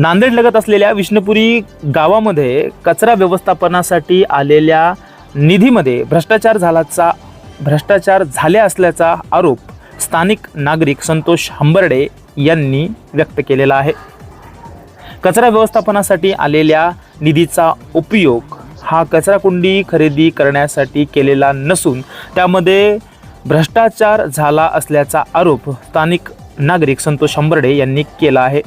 नांदेड लगत असलेल्या विष्णुपुरी गावामध्ये कचरा व्यवस्थापनासाठी आलेल्या निधीमध्ये भ्रष्टाचार झाल्याचा भ्रष्टाचार झाले असल्याचा आरोप स्थानिक नागरिक संतोष हंबर्डे यांनी व्यक्त केलेला आहे. कचरा व्यवस्थापनासाठी आलेल्या निधीचा उपयोग हा कचराकुंडी खरेदी करण्यासाठी केलेला नसून त्यामध्ये भ्रष्टाचार झाला असल्याचा आरोप स्थानिक नागरिक संतोष हंबर्डे यांनी केला आहे.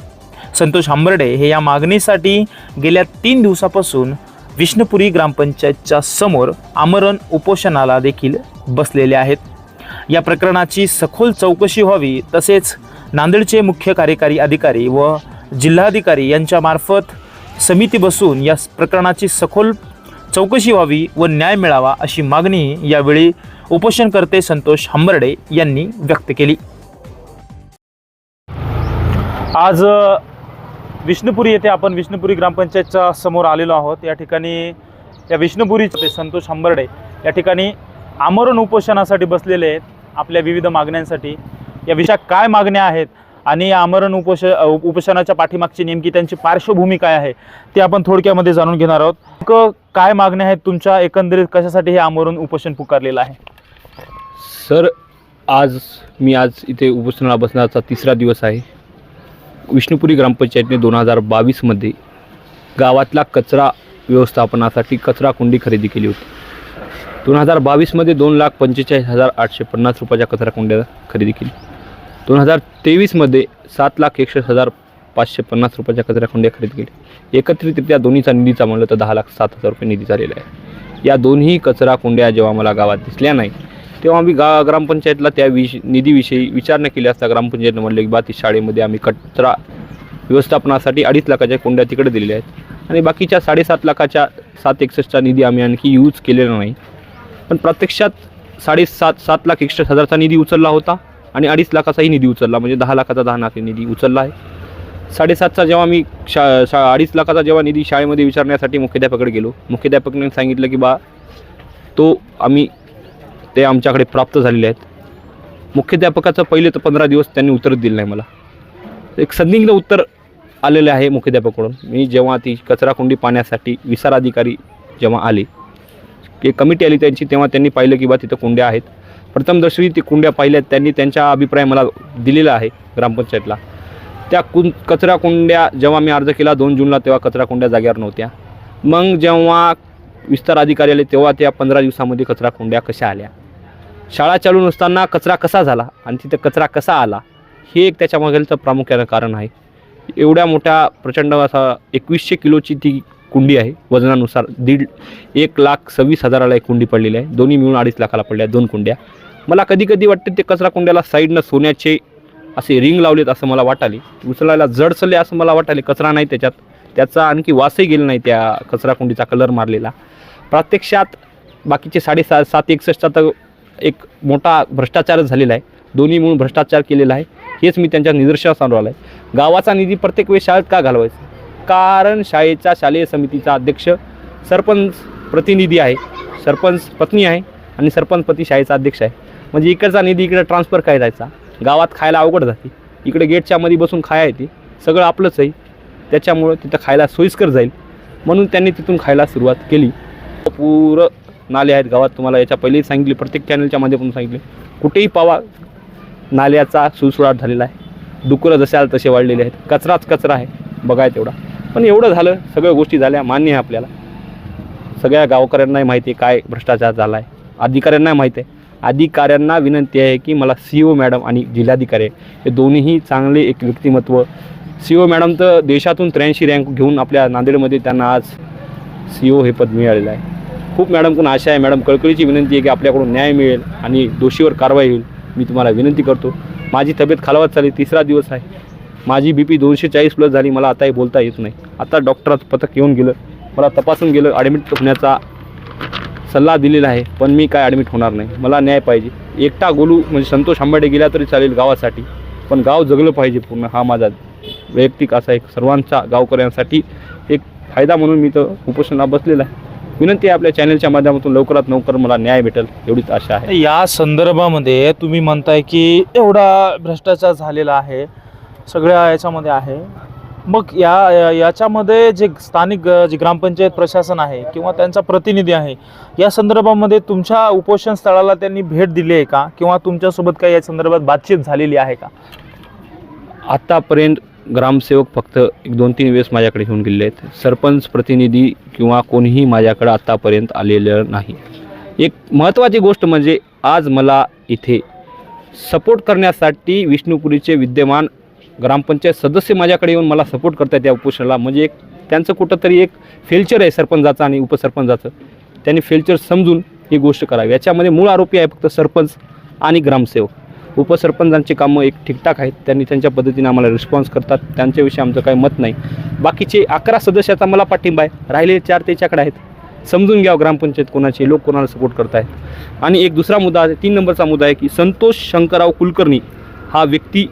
संतोष हंबर्डे हे या मागणीसाठी गेल्या तीन दिवसापासून विष्णुपुरी ग्रामपंचायतच्या समोर आमरण उपोषणाला देखील बसलेले आहेत. या प्रकरणाची सखोल चौकशी व्हावी तसेच नांदेडचे मुख्य कार्यकारी अधिकारी व जिल्हाधिकारी यांच्यामार्फत समिती बसून या प्रकरणाची सखोल चौकशी व्हावी व न्याय मिळावा अशी मागणी यावेळी उपोषणकर्ते संतोष हंबर्डे यांनी व्यक्त केली. आज विष्णुपुरी येथे आपण विष्णुपुरी ग्रामपंचायतच्या समोर आलेलो आहोत. या ठिकाणी या विष्णुपुरीचे संतोष हंबर्डे या ठिकाणी आमरण उपोषणासाठी बसलेले आहेत आपल्या विविध मागण्यांसाठी. या विषयात काय मागण्या आहेत आणि या आमरण उपोष उपोषणाच्या पाठीमागची नेमकी त्यांची पार्श्वभूमी काय आहे ते आपण थोडक्यामध्ये जाणून घेणार आहोत. नेमकं काय मागण्या आहेत? तुमच्या एकंदरीत कशासाठी हे आमरण उपोषण पुकारलेलं आहे? सर आज मी आज इथे उपोषणाला बसण्याचा तिसरा दिवस आहे. विष्णुपुरी ग्रामपंचायतने दोन हजार बावीसमध्ये गावातला कचरा व्यवस्थापनासाठी कचरा कुंडी खरेदी केली होती. दोन हजार बावीसमध्ये दोन लाख पंचेचाळीस हजार आठशे पन्नास रुपयाच्या कचरा कुंड्या खरेदी केली. दोन हजार तेवीसमध्ये सात लाख एकसष्ट हजार पाचशे पन्नास रुपयाच्या कचरा कुंड्या खरेदी केली. एकत्रितरित्या दोन्हीचा निधीचा म्हणलं तर दहा लाख सात हजार रुपये निधी झालेला आहे. या दोन्ही कचरा कुंड्या जेव्हा मला गावात दिसल्या नाही तेव्हा आम्ही गा ग्रामपंचायतला त्या विष निधीविषयी विचारणा केली असता ग्रामपंचायतनं म्हणलं की बा शाळेमध्ये आम्ही कचरा व्यवस्थापनासाठी अडीच लाखाच्या कुंड्या तिकडे दिलेल्या आहेत. आणि बाकीच्या साडेसात लाखाच्या सात एकसष्टचा निधी आम्ही आणखी यूज केलेला नाही. पण प्रत्यक्षात साडेसात सात लाख एकसष्ट हजारचा निधी उचलला होता आणि अडीच लाखाचाही निधी उचलला म्हणजे दहा लाखाचा दहा लाख निधी उचलला आहे. साडेसातचा जेव्हा मी शा शा अडीच लाखाचा जेव्हा निधी शाळेमध्ये विचारण्यासाठी मुख्याध्यापकडे गेलो मुख्याध्यापकाने सांगितलं की बा तो आम्ही ते आमच्याकडे प्राप्त झालेले आहेत. मुख्याध्यापकाचं पहिले तर पंधरा दिवस त्यांनी उत्तर दिलं नाही मला. एक संदिग्ध उत्तर आलेले आहे मुख्याध्यापकडून मी जेव्हा ती कचराकुंडी पाण्यासाठी विसार अधिकारी जेव्हा आले एक कमिटी आली त्यांची तेव्हा त्यांनी पाहिलं की बा तिथं कुंड्या आहेत. प्रथमदर्शनी ती कुंड्या पाहिल्यात त्यांनी त्यांचा अभिप्राय मला दिलेला आहे ग्रामपंचायतला. त्या कुं कचरा कुंड्या जेव्हा मी अर्ज केला दोन जूनला तेव्हा कचरा कुंड्या जागेवर नव्हत्या. मग जेव्हा विस्तार अधिकारी आले तेव्हा त्या पंधरा दिवसामध्ये कचरा कुंड्या कशा आल्या? शाळा चालू नसताना कचरा कसा झाला आणि तिथं कचरा कसा आला हे एक त्याच्यामागेलचं प्रामुख्यानं कारण आहे. एवढ्या मोठ्या प्रचंड असा एकवीसशे किलोची ती कुंडी आहे. वजनानुसार दीड एक लाख सव्वीस हजाराला एक कुंडी पडलेली आहे. दोन्ही मिळून अडीच लाखाला पडल्या दोन कुंड्या. मला कधी कधी वाटते ते कचरा कुंड्याला साईडनं सोन्याचे असे रिंग लावलेत असं मला वाटाले. उचलायला जडसले असं मला वाटाले. कचरा नाही त्याच्यात. त्याचा आणखी वासही गेला नाही त्या कचरा कुंडीचा कलर मारलेला. प्रत्यक्षात बाकीचे साडेसा सात एकसष्टचा तर एक मोठा भ्रष्टाचारच झालेला आहे. दोन्ही मिळून भ्रष्टाचार केलेला आहे. हेच मी त्यांच्या निदर्शनास आणू आलं आहे गावाचा निधी प्रत्येक वेळेस शाळेत का घालवायचा? कारण शाळेच्या शालेय समितीचा अध्यक्ष सरपंच प्रतिनिधी आहे. सरपंच पत्नी आहे आणि सरपंच पती शाळेचा अध्यक्ष आहे. म्हणजे इकडचा निधी इकडे ट्रान्सफर काय जायचा? गावात खायला अवघड जाते. इकडे गेटच्या मध्ये बसून खाया येते. सगळं आपलंच आहे. त्याच्यामुळं तिथं खायला सोयीस्कर जाईल. म्हणून त्यांनी तिथून खायला सुरुवात केली. पुरं नाले आहेत गावात. तुम्हाला याच्या पहिलेही सांगितले प्रत्येक चॅनलच्या माध्यमातून सांगितले. कुठेही पावा नाल्याचा सुळसुळाट झालेला आहे. डुकरं जसे आलं तसे वाढलेले आहेत. कचराच कचरा आहे. बघाय तेवढा. पण एवढं झालं सगळ्या गोष्टी झाल्या मान्य आहे आपल्याला. सगळ्या गावकऱ्यांनाही माहिती आहे काय भ्रष्टाचार झाला आहे अधिकाऱ्यांनाही माहिती आहे. अधिकाऱ्यांना विनंती आहे की मला सी ओ मॅडम आणि जिल्हाधिकारी हे दोन्हीही चांगले एक व्यक्तिमत्व. सी ओ मॅडम तर देशातून त्र्याऐंशी रँक घेऊन आपल्या नांदेडमध्ये त्यांना आज सी ओ हे पद मिळालेलं आहे. खूप मॅडमकडून आशा आहे. मॅडम कळकळीची विनंती आहे की आपल्याकडून न्याय मिळेल आणि दोषीवर कारवाई होईल. मी तुम्हाला विनंती करतो. माझी तब्येत खालावत चालली. तिसरा दिवस आहे. माझी बी पी दोनशे चाळीस प्लस झाली. मला आताही बोलता येत नाही. आता डॉक्टरात पथक येऊन गेलं. मला तपासून गेलं. ॲडमिट होण्याचा सल्ला दिलेला आहे. पण मी काय ॲडमिट होणार नाही. मला न्याय पाहिजे. एकटा गोलू म्हणजे संतोष आंबाडे गेला तरी चालेल गावासाठी. पण गाव जगलं पाहिजे पूर्ण. हा माझा वैयक्तिक असा एक सर्वांचा गावकऱ्यांसाठी एक फायदा म्हणून मी तर उपोषणाला बसलेला आहे. विनंती आहे आपल्या चॅनलच्या माध्यमातून लवकरात लवकर मला न्याय भेटेल एवढीच आशा आहे. या संदर्भामध्ये तुम्ही म्हणताय की एवढा भ्रष्टाचार झालेला आहे सगळ्या याच्यामध्ये आहे. मग या याच्यामध्ये जे स्थानिक जे ग्रामपंचायत प्रशासन आहे किंवा त्यांचा प्रतिनिधी आहे या संदर्भामध्ये तुमच्या उपोषण स्थळाला त्यांनी भेट दिली आहे का? किंवा तुमच्यासोबत काही या संदर्भात बातचीत झालेली आहे का? आत्तापर्यंत ग्रामसेवक फक्त एक दोन तीन वेळेस माझ्याकडे येऊन गेलेले आहेत. सरपंच प्रतिनिधी किंवा कोणीही माझ्याकडे आत्तापर्यंत आलेलं नाही. एक महत्त्वाची गोष्ट म्हणजे आज मला इथे सपोर्ट करण्यासाठी विष्णुपुरीचे विद्यमान ग्रामपंचायत सदस्य माझ्याकडे येऊन मला सपोर्ट करतात या उपोषणाला. म्हणजे एक त्यांचं कुठंतरी एक फेल्चर आहे सरपंचाचं आणि उपसरपंचाचं. त्यांनी फेल्चर समजून ही गोष्ट करावी. याच्यामध्ये मूळ आरोपी आहे फक्त सरपंच आणि ग्रामसेवक. उपसरपंचांची कामं एक ठीकठाक आहेत. त्यांनी त्यांच्या पद्धतीने आम्हाला रिस्पॉन्स करतात. त्यांच्याविषयी आमचं काही मत नाही. बाकीचे अकरा सदस्याचा मला पाठिंबा आहे. राहिले चार त्याच्याकडे आहेत. समजून घ्यावं ग्रामपंचायत कोणाची लोक कोणाला सपोर्ट करत आहेत आणि एक दुसरा मुद्दा आहे तीन नंबरचा मुद्दा आहे की संतोष शंकरराव कुलकर्णी हा व्यक्ती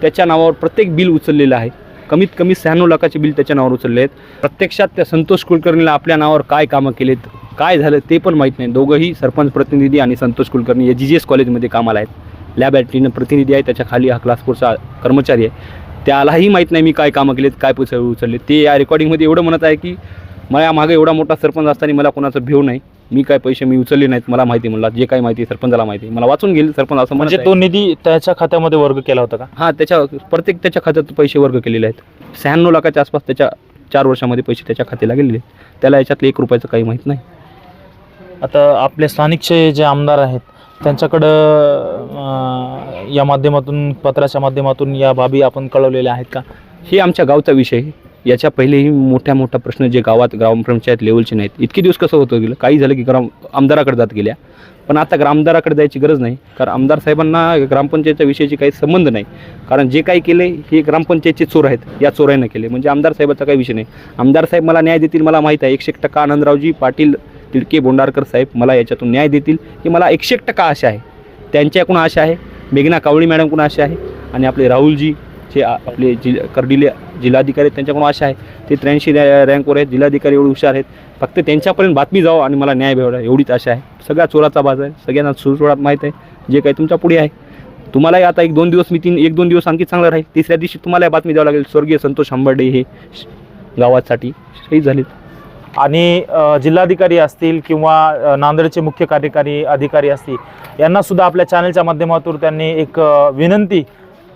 त्याच्या नावावर प्रत्येक बिल उचललेलं आहे. कमीत कमी शहाण्णव लाखाचे बिल त्याच्या नावावर उचलले आहेत. प्रत्यक्षात त्या संतोष कुलकर्णीला आपल्या नावावर काय कामं केलेत काय झालं ते पण माहीत नाही. दोघंही सरपंच प्रतिनिधी आणि संतोष कुलकर्णी या जी जी एस कॉलेजमध्ये कामाला आहेत. लॅब ॲटीनं प्रतिनिधी आहे त्याच्याखाली हा क्लास फोरचा कर्मचारी आहे. त्यालाही माहीत नाही मी काय कामं केलेत काय पैसे उचलले ते या रेकॉर्डिंगमध्ये एवढं म्हणत आहे की मला मागे एवढा मोठा सरपंच असताना मला कोणाचं भेव नाही. मी काय पैसे मी उचलले नाहीत मला माहिती म्हणला जे काही माहिती आहे सरपंचाला माहिती आहे. मला वाचून गेले सरपंच असं म्हणजे म्हणजे तो निधी त्याच्या खात्यामध्ये वर्ग केला होता का? हां त्याच्या प्रत्येक त्याच्या खात्यात पैसे वर्ग केलेले आहेत. शहाण्णव लाखाच्या आसपास त्याच्या चार वर्षामध्ये पैसे त्याच्या खात्याला गेलेले त्याला याच्यातलं एक रुपयाचं काही माहीत नाही. आता आपले स्थानिकचे जे आमदार आहेत त्यांच्याकडं या माध्यमातून पत्राच्या माध्यमातून या बाबी आपण कळवलेल्या आहेत का? हे आमच्या गावचा विषय याच्या पहिलेही मोठ्या मोठा प्रश्न जे गावात ग्रामपंचायत लेवलचे नाहीत. इतके दिवस कसं होतं गेलं? काही झालं की ग्राम आमदाराकडे जात गेल्या. पण आता ग्रामदाराकडे जायची गरज नाही. कारण आमदार साहेबांना ग्रामपंचायतच्या विषयाची काही संबंध नाही. कारण जे काही केले हे ग्रामपंचायतचे चोर आहेत. या चोरांना केले. म्हणजे आमदार साहेबाचा काही विषय नाही. आमदार साहेब मला न्याय देतील मला माहीत आहे. एकशे एक टक्का आनंदरावजी पाटील तिडके बोंडारकर साहेब मला याच्यातून न्याय देतील की मला एकशे एक टक्का आशा आहे. त्यांच्याकडून आशा आहे मेघना कावळी मॅडमकडून आशा आहे आणि आपले राहुलजी जे आपले जि कर्डिले जिल्हाधिकारी आहेत त्यांच्याकडून आशा आहे. ते त्र्याऐंशी रॅ रँकवर आहेत जिल्हाधिकारी एवढे हुशार आहेत. फक्त त्यांच्यापर्यंत बातमी जावं आणि मला न्याय मिळावा एवढीच आशा आहे. सगळा चोराचा बाज आहे सगळ्यांना सुरसुळात माहीत आहे. जे काही तुमच्यापुढे आहे तुम्हालाही आता एक दोन दिवस मी तीन एक दोन दिवस आणखी चांगलं राहील. तिसऱ्या दिवशी तुम्हालाही बातमी द्यावं लागेल. स्वर्गीय संतोष हंबर्डे हे गावासाठी शहीद झालेत. आणि जिल्हाधिकारी असतील किंवा नांदेडचे मुख्य कार्यकारी अधिकारी असतील यांनासुद्धा आपल्या चॅनलच्या माध्यमातून त्यांनी एक विनंती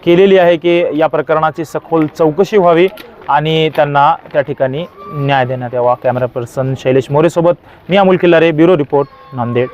केलेली आहे की या प्रकरणाची सखोल चौकशी व्हावी आणि त्यांना त्या ठिकाणी न्याय देण्यात यावा. कॅमेरा पर्सन शैलेश मोरेसोबत मी अमोल किल्लारे ब्युरो रिपोर्ट नांदेड.